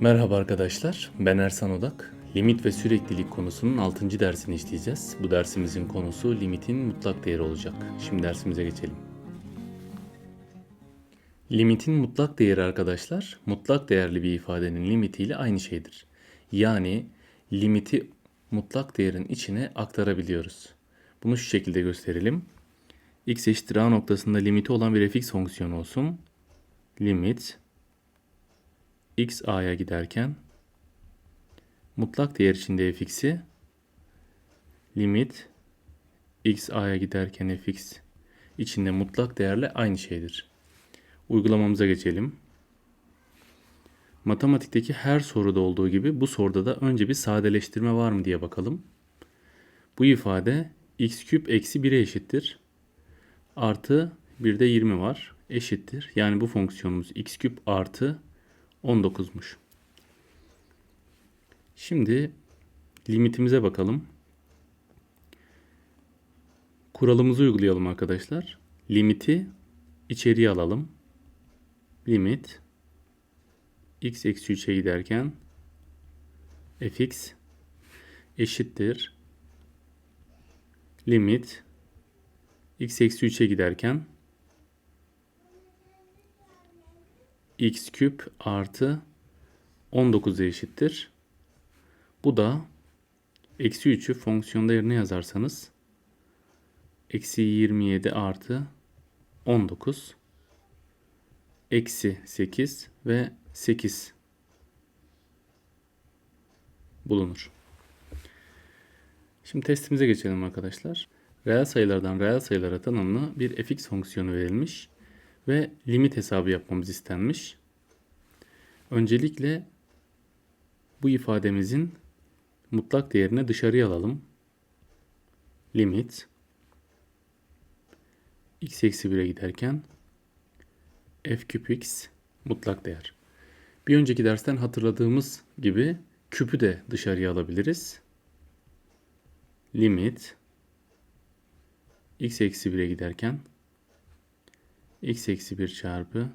Merhaba arkadaşlar, ben Ersan Odak. Limit ve süreklilik konusunun 6. dersini işleyeceğiz. Bu dersimizin konusu limitin mutlak değeri olacak. Şimdi dersimize geçelim. Limitin mutlak değeri arkadaşlar, mutlak değerli bir ifadenin limitiyle aynı şeydir. Yani limiti mutlak değerin içine aktarabiliyoruz. Bunu şu şekilde gösterelim. x eşittir a noktasında limiti olan bir fx fonksiyonu olsun. Limit x a'ya giderken mutlak değer içinde fx'i limit x a'ya giderken fx içinde mutlak değerle aynı şeydir. Uygulamamıza geçelim. Matematikteki her soruda olduğu gibi bu soruda da önce bir sadeleştirme var mı diye bakalım. Bu ifade x küp eksi 1'e eşittir. Artı bir de 20 var. Eşittir. Yani bu fonksiyonumuz x küp artı 19'muş. Şimdi limitimize bakalım. Kuralımızı uygulayalım arkadaşlar. Limiti içeriye alalım. Limit x eksi 3'e giderken fx eşittir. Limit x eksi 3'e giderken x küp artı 19'a eşittir. Bu da eksi 3'ü fonksiyonda yerine yazarsanız eksi 27 artı 19 eksi 8 ve 8 bulunur. Şimdi testimize geçelim arkadaşlar. Reel sayılardan reel sayılara tanımlı bir fx fonksiyonu verilmiş ve limit hesabı yapmamız istenmiş. Öncelikle bu ifademizin mutlak değerini dışarıya alalım. Limit x eksi 1'e giderken f küp x mutlak değer. Bir önceki dersten hatırladığımız gibi küpü de dışarıya alabiliriz. Limit x eksi 1'e giderken x eksi 1 çarpı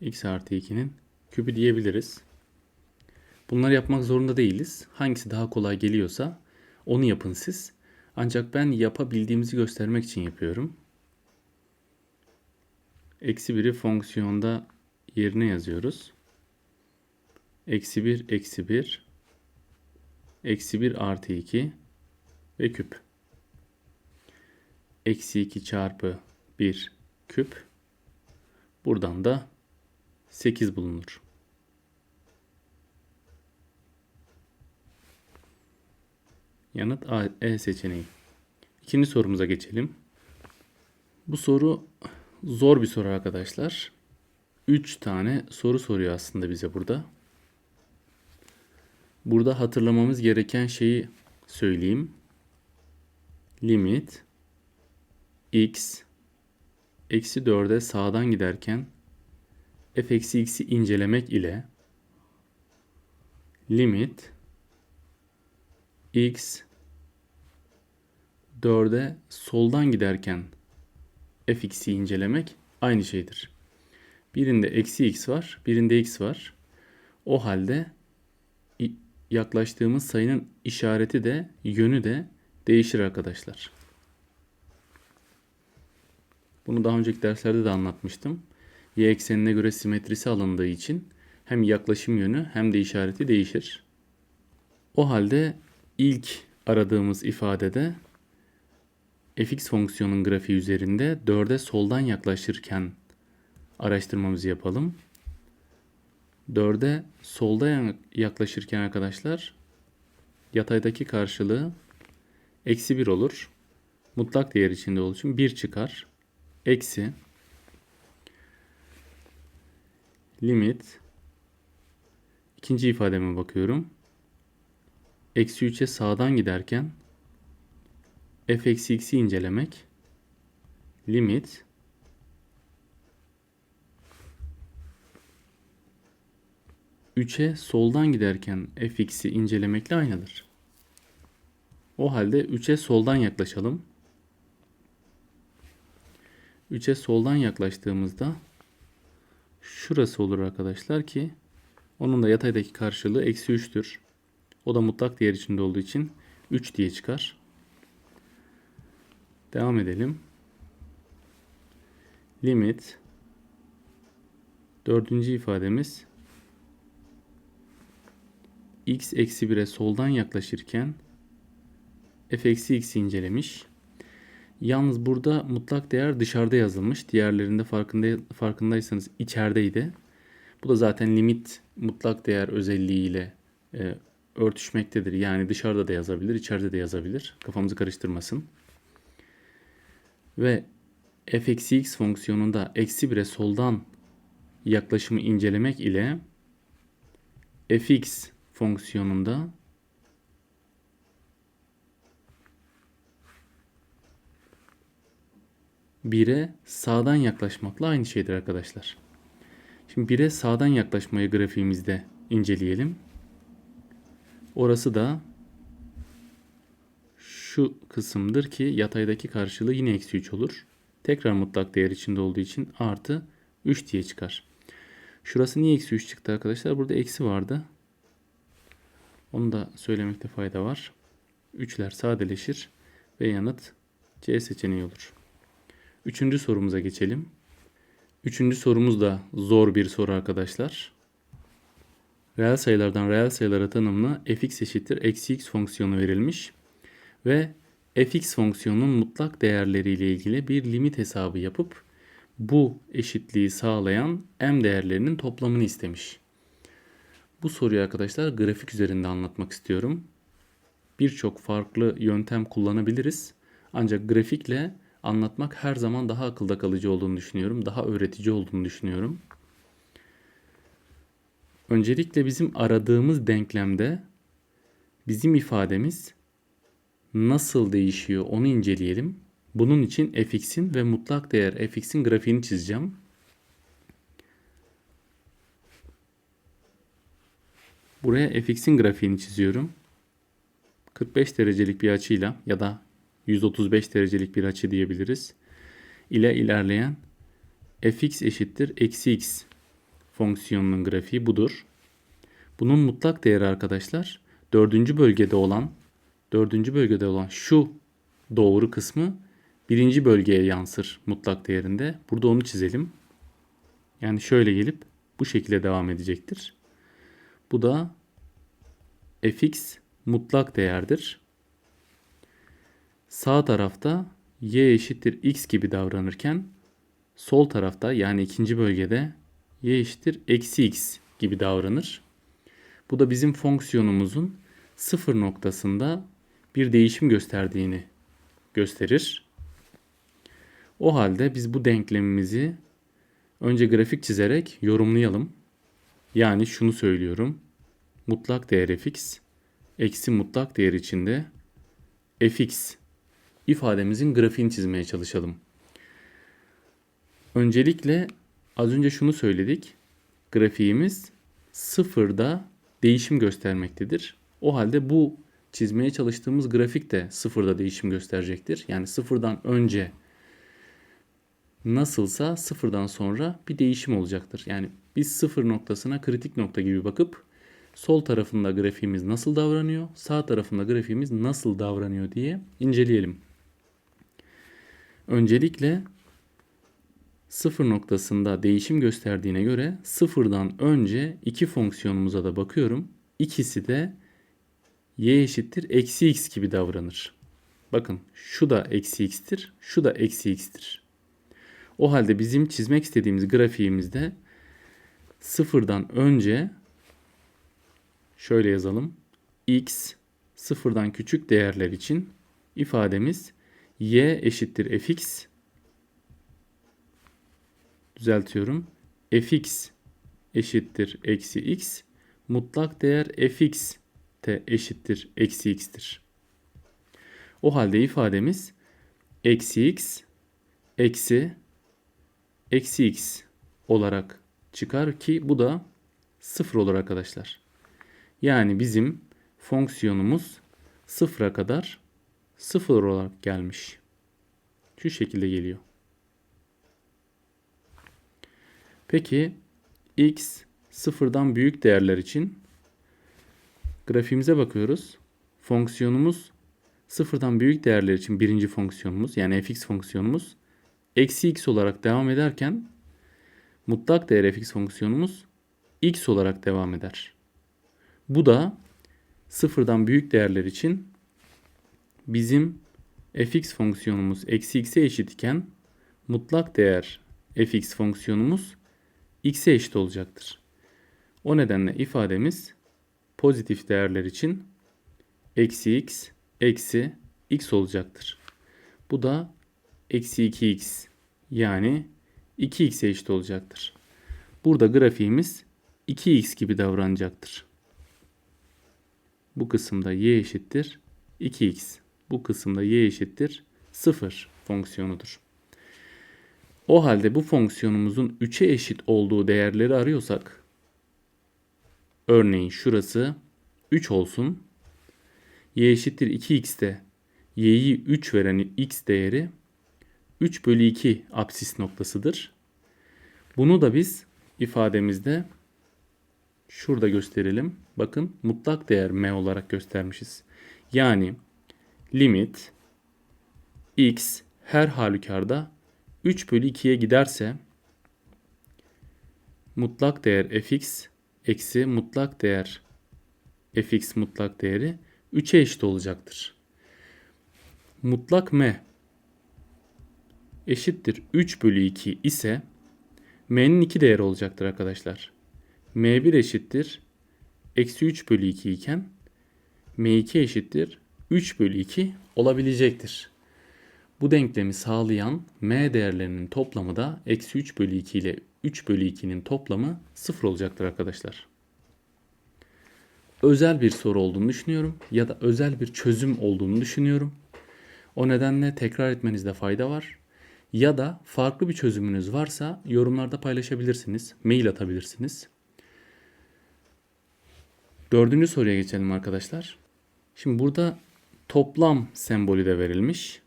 x artı 2'nin küpü diyebiliriz. Bunları yapmak zorunda değiliz. Hangisi daha kolay geliyorsa onu yapın siz. Ancak ben yapabildiğimizi göstermek için yapıyorum. Eksi 1'i fonksiyonda yerine yazıyoruz. Eksi 1, eksi 1, eksi 1 artı 2 ve küp. Eksi 2 çarpı 1 küp. Buradan da 8 bulunur. Yanıt A, E seçeneği. İkinci sorumuza geçelim. Bu soru zor bir soru arkadaşlar. 3 tane soru soruyor aslında bize burada. Burada hatırlamamız gereken şeyi söyleyeyim. Limit x eksi 4'e sağdan giderken f eksi x'i incelemek ile limit x 4'e soldan giderken fx'i incelemek aynı şeydir. Birinde eksi x var, birinde x var. O halde yaklaştığımız sayının işareti de yönü de değişir arkadaşlar. Bunu daha önceki derslerde de anlatmıştım. Y eksenine göre simetrisi alındığı için hem yaklaşım yönü hem de işareti değişir. O halde ilk aradığımız ifadede fx fonksiyonun grafiği üzerinde 4'e soldan yaklaşırken araştırmamızı yapalım. 4'e solda yaklaşırken arkadaşlar yataydaki karşılığı eksi 1 olur. Mutlak değer içinde olduğu için 1 çıkar. Eksi limit ikinci ifademe bakıyorum. Eksi 3'e sağdan giderken f eksi x'i incelemek limit Üçe soldan giderken fx'i incelemekle aynıdır. O halde 3'e soldan yaklaşalım. 3'e soldan yaklaştığımızda şurası olur arkadaşlar ki Onun da yataydaki karşılığı eksi 3'tür. O da mutlak değer içinde olduğu için 3 diye çıkar. Devam edelim. Limit dördüncü ifademiz x eksi 1'e soldan yaklaşırken f eksi x'i incelemiş. Yalnız burada mutlak değer dışarıda yazılmış. Diğerlerinde farkında, farkındaysanız içerideydi. Bu da zaten limit mutlak değer özelliğiyle e, örtüşmektedir. Yani dışarıda da yazabilir, içeride de yazabilir. Kafamızı karıştırmasın. Ve f eksi x fonksiyonunda eksi 1'e soldan yaklaşımı incelemek ile fx fonksiyonunda bire sağdan yaklaşmakla aynı şeydir arkadaşlar. Şimdi bire sağdan yaklaşmayı grafiğimizde inceleyelim. Orası da şu kısımdır ki yataydaki karşılığı yine eksi 3 olur. Tekrar mutlak değer içinde olduğu için artı 3 diye çıkar. Şurası niye eksi 3 çıktı arkadaşlar? Burada eksi vardı. Onu da söylemekte fayda var. 3'ler sadeleşir ve yanıt C seçeneği olur. Üçüncü sorumuza geçelim. Üçüncü sorumuz da zor bir soru arkadaşlar. Reel sayılardan reel sayılara tanımlı fx eşittir eksi x fonksiyonu verilmiş ve fx fonksiyonunun mutlak değerleriyle ilgili bir limit hesabı yapıp bu eşitliği sağlayan m değerlerinin toplamını istemiş. Bu soruyu arkadaşlar grafik üzerinde anlatmak istiyorum. Birçok farklı yöntem kullanabiliriz. Ancak grafikle anlatmak her zaman daha akılda kalıcı olduğunu düşünüyorum. Daha öğretici olduğunu düşünüyorum. Öncelikle bizim aradığımız denklemde bizim ifademiz nasıl değişiyor onu inceleyelim. Bunun için fx'in ve mutlak değer fx'in grafiğini çizeceğim. Buraya fx'in grafiğini çiziyorum. 45 derecelik bir açıyla ya da 135 derecelik bir açı diyebiliriz. ile ilerleyen fx eşittir eksi x fonksiyonunun grafiği budur. Bunun mutlak değeri arkadaşlar dördüncü bölgede olan dördüncü bölgede olan şu doğru kısmı birinci bölgeye yansır mutlak değerinde. Burada onu çizelim. Yani şöyle gelip bu şekilde devam edecektir. Bu da fx mutlak değerdir. Sağ tarafta y eşittir x gibi davranırken sol tarafta yani ikinci bölgede y eşittir eksi x gibi davranır. Bu da bizim fonksiyonumuzun sıfır noktasında bir değişim gösterdiğini gösterir. O halde biz bu denklemimizi önce grafik çizerek yorumlayalım. Yani şunu söylüyorum. Mutlak değer fx eksi mutlak değer içinde fx ifademizin grafiğini çizmeye çalışalım. Öncelikle az önce şunu söyledik. Grafiğimiz sıfırda değişim göstermektedir. O halde bu çizmeye çalıştığımız grafik de sıfırda değişim gösterecektir. Yani sıfırdan önce nasılsa sıfırdan sonra bir değişim olacaktır. Yani biz sıfır noktasına kritik nokta gibi bakıp sol tarafında grafiğimiz nasıl davranıyor, sağ tarafında grafiğimiz nasıl davranıyor diye inceleyelim. Öncelikle sıfır noktasında değişim gösterdiğine göre sıfırdan önce iki fonksiyonumuza da bakıyorum. İkisi de y eşittir eksi x gibi davranır. Bakın şu da eksi x'tir, şu da eksi x'tir. O halde bizim çizmek istediğimiz grafiğimizde sıfırdan önce şöyle yazalım. x sıfırdan küçük değerler için ifademiz y eşittir fx düzeltiyorum. fx eşittir eksi x mutlak değer fx de eşittir eksi x'tir. O halde ifademiz eksi x eksi eksi x olarak çıkar ki bu da sıfır olur arkadaşlar. Yani bizim fonksiyonumuz sıfıra kadar sıfır olarak gelmiş. Şu şekilde geliyor. Peki x sıfırdan büyük değerler için grafiğimize bakıyoruz. Fonksiyonumuz sıfırdan büyük değerler için birinci fonksiyonumuz yani fx fonksiyonumuz eksi x olarak devam ederken mutlak değer fx fonksiyonumuz x olarak devam eder. Bu da sıfırdan büyük değerler için bizim fx fonksiyonumuz eksi x'e eşit iken mutlak değer fx fonksiyonumuz x'e eşit olacaktır. O nedenle ifademiz pozitif değerler için eksi x eksi x olacaktır. Bu da eksi 2x yani 2x'e eşit olacaktır. Burada grafiğimiz 2x gibi davranacaktır. Bu kısımda y eşittir 2x. Bu kısımda y eşittir 0 fonksiyonudur. O halde bu fonksiyonumuzun 3'e eşit olduğu değerleri arıyorsak örneğin şurası 3 olsun. y eşittir 2x'te y'yi 3 veren x değeri 3 bölü 2 apsis noktasıdır. Bunu da biz ifademizde şurada gösterelim. Bakın mutlak değer m olarak göstermişiz. Yani limit x her halükarda 3 bölü 2'ye giderse mutlak değer fx eksi mutlak değer fx mutlak değeri 3'e eşit olacaktır. Mutlak m eşittir 3 bölü 2 ise m'nin 2 değeri olacaktır arkadaşlar. m1 eşittir eksi 3 bölü 2 iken m2 eşittir 3 bölü 2 olabilecektir. Bu denklemi sağlayan m değerlerinin toplamı da eksi 3 bölü 2 ile 3 bölü 2'nin toplamı 0 olacaktır arkadaşlar. Özel bir soru olduğunu düşünüyorum ya da özel bir çözüm olduğunu düşünüyorum. O nedenle tekrar etmenizde fayda var. Ya da farklı bir çözümünüz varsa yorumlarda paylaşabilirsiniz. Mail atabilirsiniz. Dördüncü soruya geçelim arkadaşlar. Şimdi burada toplam sembolü de verilmiş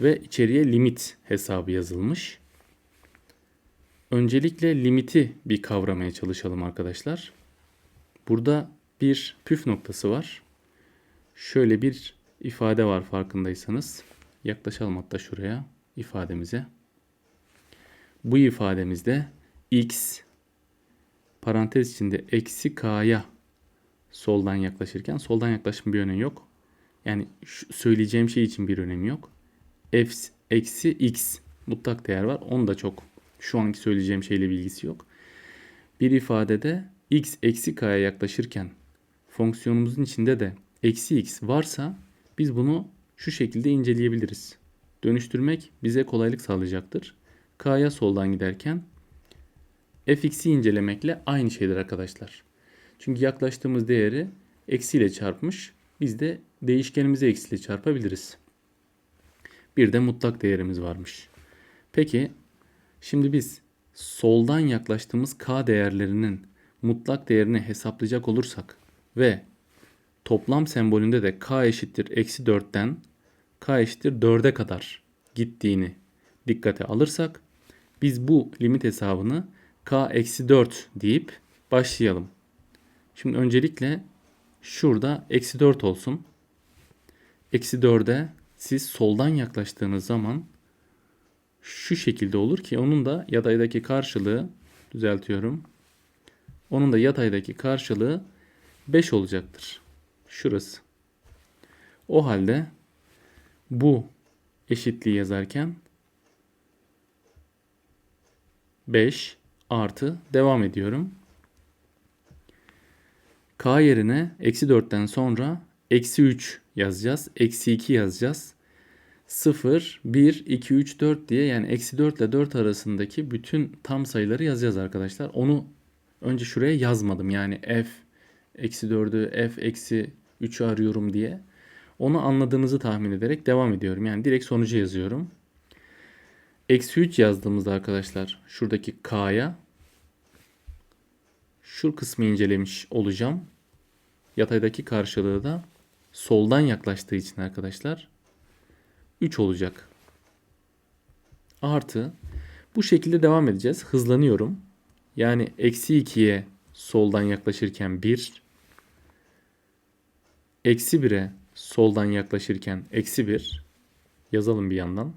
ve içeriye limit hesabı yazılmış. Öncelikle limiti bir kavramaya çalışalım arkadaşlar. Burada bir püf noktası var. Şöyle bir ifade var farkındaysanız. Yaklaşalım hatta şuraya ifademize. Bu ifademizde x parantez içinde eksi k'ya soldan yaklaşırken soldan yaklaşım bir önemi yok. Yani şu söyleyeceğim şey için bir önemi yok. f eksi x mutlak değer var. Onu da çok şu anki söyleyeceğim şeyle bilgisi yok. Bir ifadede x eksi k'ya yaklaşırken fonksiyonumuzun içinde de eksi x varsa biz bunu şu şekilde inceleyebiliriz. Dönüştürmek bize kolaylık sağlayacaktır. K'ya soldan giderken fx'i incelemekle aynı şeydir arkadaşlar. Çünkü yaklaştığımız değeri eksiyle çarpmış. Biz de değişkenimizi eksiyle çarpabiliriz. Bir de mutlak değerimiz varmış. Peki şimdi biz soldan yaklaştığımız k değerlerinin mutlak değerini hesaplayacak olursak ve toplam sembolünde de k eşittir eksi 4'ten k eşittir 4'e kadar gittiğini dikkate alırsak biz bu limit hesabını k eksi 4 deyip başlayalım. Şimdi öncelikle şurada eksi 4 olsun. Eksi 4'e siz soldan yaklaştığınız zaman şu şekilde olur ki onun da yataydaki karşılığı düzeltiyorum. Onun da yataydaki karşılığı 5 olacaktır. Şurası. O halde bu eşitliği yazarken 5 artı devam ediyorum. K yerine eksi 4'ten sonra eksi 3 yazacağız. Eksi 2 yazacağız. 0, 1, 2, 3, 4 diye yani eksi 4 ile 4 arasındaki bütün tam sayıları yazacağız arkadaşlar. Onu önce şuraya yazmadım. Yani f eksi 4'ü f eksi 3'ü arıyorum diye. Onu anladığınızı tahmin ederek devam ediyorum. Yani direkt sonucu yazıyorum. Eksi 3 yazdığımızda arkadaşlar şuradaki k'ya şu kısmı incelemiş olacağım. Yataydaki karşılığı da soldan yaklaştığı için arkadaşlar 3 olacak. Artı bu şekilde devam edeceğiz. Hızlanıyorum. Yani eksi 2'ye soldan yaklaşırken 1. Eksi 1'e soldan yaklaşırken eksi 1. Yazalım bir yandan.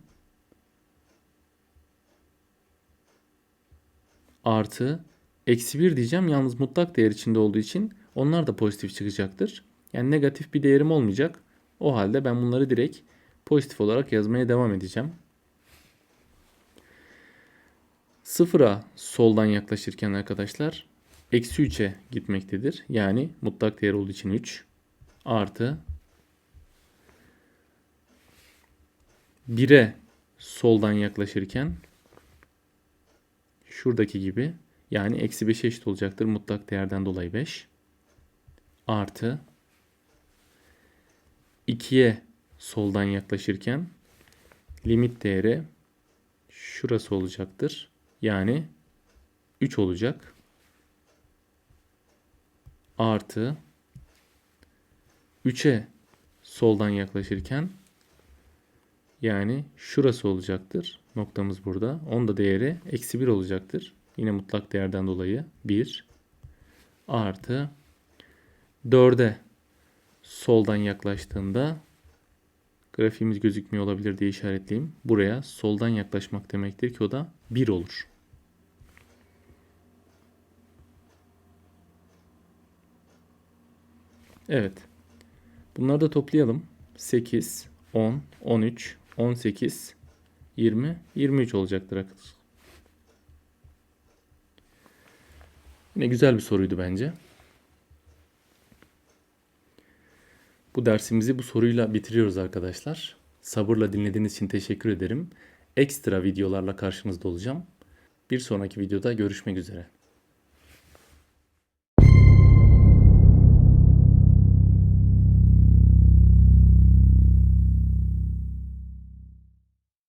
Artı eksi 1 diyeceğim. Yalnız mutlak değer içinde olduğu için onlar da pozitif çıkacaktır. Yani negatif bir değerim olmayacak. O halde ben bunları direkt pozitif olarak yazmaya devam edeceğim. Sıfıra soldan yaklaşırken arkadaşlar eksi 3'e gitmektedir. Yani mutlak değer olduğu için 3 artı 1'e soldan yaklaşırken şuradaki gibi yani eksi 5'e eşit olacaktır mutlak değerden dolayı 5 artı 2'ye soldan yaklaşırken limit değeri şurası olacaktır. Yani 3 olacak. Artı 3'e soldan yaklaşırken yani şurası olacaktır. Noktamız burada. Onda değeri eksi 1 olacaktır. Yine mutlak değerden dolayı 1 artı 4'e soldan yaklaştığında grafiğimiz gözükmüyor olabilir diye işaretleyeyim. Buraya soldan yaklaşmak demektir ki o da 1 olur. Evet. Bunları da toplayalım. 8, 10, 13, 18, 20, 23 olacaktır arkadaşlar. Yine güzel bir soruydu bence. Bu dersimizi bu soruyla bitiriyoruz arkadaşlar. Sabırla dinlediğiniz için teşekkür ederim. Ekstra videolarla karşınızda olacağım. Bir sonraki videoda görüşmek üzere.